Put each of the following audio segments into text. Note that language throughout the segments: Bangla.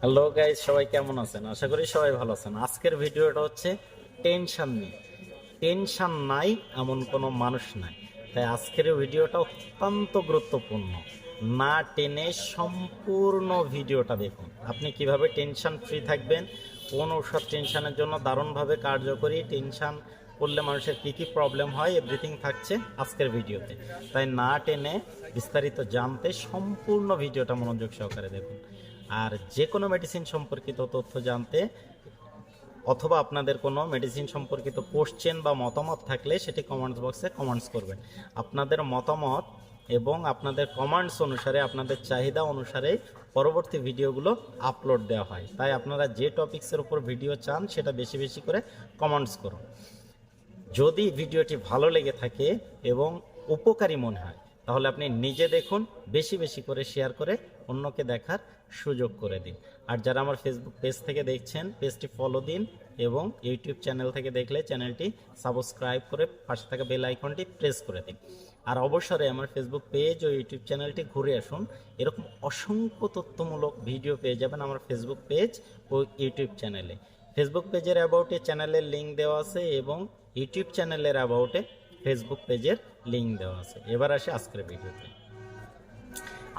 হ্যালো গাইজ সবাই কেমন আছেন? আশা করি সবাই ভালো আছেন। আজকের ভিডিওটা হচ্ছে টেনশন নিয়ে। টেনশন নাই, এমন কোনো মানুষ নাই। তাই আজকের ভিডিওটা অত্যন্ত গুরুত্বপূর্ণ। না টেনে সম্পূর্ণ ভিডিওটা দেখুন। আপনি কীভাবে টেনশন ফ্রি থাকবেন, কোন ঔষধ টেনশনের জন্য দারুণভাবে কার্যকরী টেনশন করলে মানুষের কী কী প্রবলেম হয় এভরিথিং থাকছে আজকের ভিডিওতে। তাই না টেনে বিস্তারিত জানতে সম্পূর্ণ ভিডিওটা মনোযোগ সহকারে দেখুন। আর যে কোনো মেডিসিন সম্পর্কিত তথ্য জানতে অথবা আপনাদের কোনো মেডিসিন সম্পর্কিত কোশ্চেন বা মতামত থাকলে সেটি কমেন্টস বক্সে কমেন্টস করবেন। আপনাদের মতামত এবং আপনাদের কমেন্টস অনুসারে, আপনাদের চাহিদা অনুসারে পরবর্তী ভিডিওগুলো আপলোড দেওয়া হয়। তাই আপনারা যে টপিক্সের উপর ভিডিও চান, সেটা বেশি বেশি করে কমেন্টস করুন। যদি ভিডিওটি ভালো লেগে থাকে এবং উপকারী মনে হয় তাহলে আপনি নিজে দেখুন, বেশি বেশি করে শেয়ার করে অন্যকে দেখার সুযোগ করে দিন। আর যারা আমার ফেসবুক পেজ থেকে দেখছেন পেজটি ফলো দিন এবং ইউটিউব চ্যানেল থেকে দেখলে চ্যানেলটি সাবস্ক্রাইব করে পাশে থাকা বেল আইকনটি প্রেস করে দিন। আর অবসরে আমার ফেসবুক পেজ ও ইউটিউব চ্যানেলটি ঘুরে আসুন। এরকম অসংখ্য তথ্যমূলক ভিডিও পেয়ে যাবেন আমার ফেসবুক পেজ ও ইউটিউব চ্যানেলে ফেসবুক পেজের অ্যাবাউটে চ্যানেলের লিঙ্ক দেওয়া আছে এবং ইউটিউব চ্যানেলের অ্যাবাউটে ফেসবুক পেজের লিঙ্ক দেওয়া আছে। এবার আসে আজকের ভিডিওতে।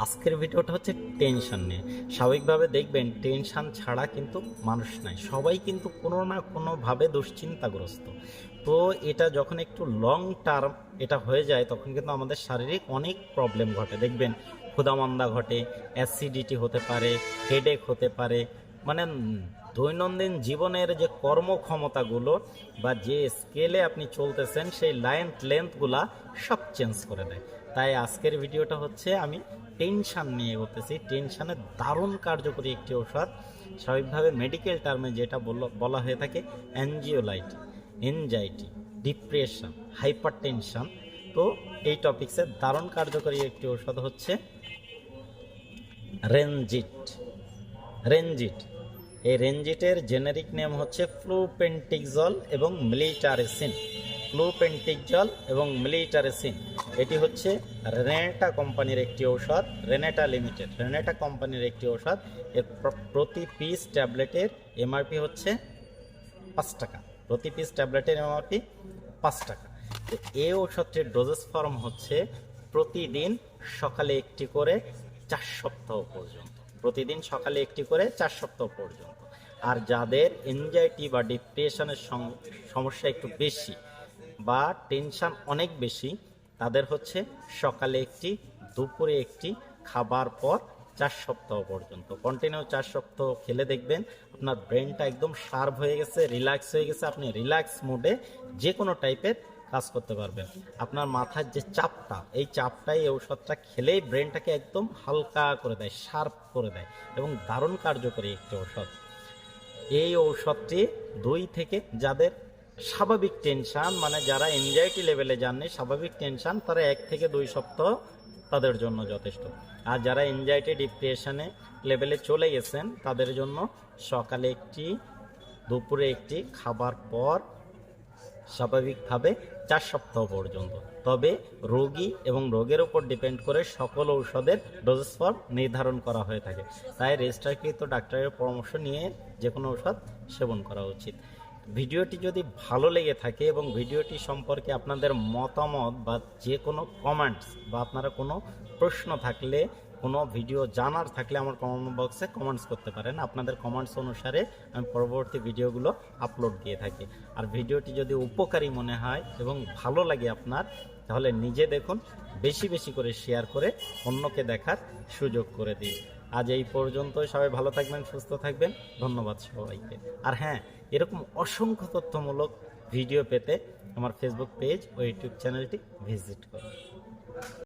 আজকের ভিডিওটা হচ্ছে টেনশন নিয়ে। স্বাভাবিকভাবে দেখবেন টেনশন ছাড়া কিন্তু মানুষ নাই। সবাই কিন্তু কোনো না কোনোভাবে দুশ্চিন্তাগ্রস্ত। তো এটা যখন একটু লং টার্ম এটা হয়ে যায়, তখন কিন্তু আমাদের শারীরিক অনেক প্রবলেম ঘটে। দেখবেন ক্ষুদামন্দা ঘটে অ্যাসিডিটি হতে পারে হেডেক হতে পারে মানে দৈনন্দিন জীবনের যে কর্মক্ষমতাগুলো বা যে স্কেলে আপনি চলতেছেন, সেই লাইন লেন্থগুলা সব চেঞ্জ করে দেয়। তাই আজকের ভিডিওটা হচ্ছে আমি টেনশান নিয়ে করতেছি টেনশনের দারুণ কার্যকরী একটি ঔষধ। স্বাভাবিকভাবে মেডিকেল টার্মে যেটা বলা হয়ে থাকে অ্যানজিওলাইটি এনজাইটি ডিপ্রেশন হাইপার টেনশন তো এই টপিক্সে দারুণ কার্যকরী একটি ঔষধ হচ্ছে রেনজিট রেনজিট এই রেঞ্জিটের জেনেরিক নেম হচ্ছে ফ্লুপেন্টিকজল এবং মিলিটারেসিন। ফ্লুপেন্টিকজল এবং মিলিটারেসিন, এটি হচ্ছে রেনেটা কোম্পানির একটি ঔষধ, রেনেটা লিমিটেড। রেনেটা কোম্পানির একটি ঔষধ, এর প্রতি পিস ট্যাবলেটের এমআরপি হচ্ছে পাঁচ টাকা। প্রতি পিস ট্যাবলেটের এমআরপি পাঁচ টাকা। তো এই ওষুধটির ডোজেস ফর্ম হচ্ছে প্রতিদিন সকালে একটি করে চার সপ্তাহ পর্যন্ত। প্রতিদিন সকালে একটি করে চার সপ্তাহ পর্যন্ত। আর যাদের এনজাইটি বা ডিপ্রেশনের সমস্যা একটু বেশি বা টেনশান অনেক বেশি, তাদের হচ্ছে সকালে একটি, দুপুরে একটি, খাবার পর চার সপ্তাহ পর্যন্ত। কন্টিনিউ চার সপ্তাহ খেলে দেখবেন আপনার ব্রেনটা একদম শার্প হয়ে গেছে রিল্যাক্স হয়ে গেছে। আপনি রিল্যাক্স মোডে যে কোনো টাইপের কাজ করতে পারবেন আপনার মাথার যে চাপটা, এই চাপটাই এই ঔষধটা খেলেই ব্রেনটাকে একদম হালকা করে দেয়, শার্প করে দেয় এবং দারুণ কার্যকরী একটি ঔষধ। এই ঔষধটি দুই থেকে যাদের স্বাভাবিক টেনশান মানে যারা এনজাইটি লেভেলে যাননি, স্বাভাবিক টেনশন, তারা এক থেকে দুই সপ্তাহ তাদের জন্য যথেষ্ট। আর যারা এনজাইটি ডিপ্রেশনে লেভেলে চলে গেছেন, তাদের জন্য সকালে একটি, দুপুরে একটি, খাবার পর স্বাভাবিকভাবে চার সপ্তাহ পর্যন্ত। তবে রোগী এবং রোগের উপর ডিপেন্ড করে সকল ঔষধের ডোজেস ফর্ম নির্ধারণ করা হয়ে থাকে। তাই রেজিস্টারকৃত ডাক্তারের পরামর্শ নিয়ে যে কোনো ঔষধ সেবন করা উচিত। ভিডিওটি যদি ভালো লেগে থাকে এবং ভিডিওটি সম্পর্কে আপনাদের মতামত বা যে কোনো কমেন্টস বা আপনারা কোনো প্রশ্ন থাকলে কোনো ভিডিও জানার থাকলে আমার কমেন্ট বক্সে কমেন্টস করতে পারেন। আপনাদের কমেন্টস অনুসারে আমি পরবর্তী ভিডিওগুলো আপলোড দিয়ে থাকি। আর ভিডিওটি যদি উপকারী মনে হয় এবং ভালো লাগে আপনার, তাহলে নিজে দেখুন, বেশি বেশি করে শেয়ার করে অন্যকে দেখার সুযোগ করে দিন। আজ এই পর্যন্তই, সবাই ভালো থাকবেন, সুস্থ থাকবেন, ধন্যবাদ সবাইকে। আর হ্যাঁ এরকম অসংখ্য তথ্যমূলক ভিডিও পেতে আমার ফেসবুক পেজ ও ইউটিউব চ্যানেলটি ভিজিট করুন।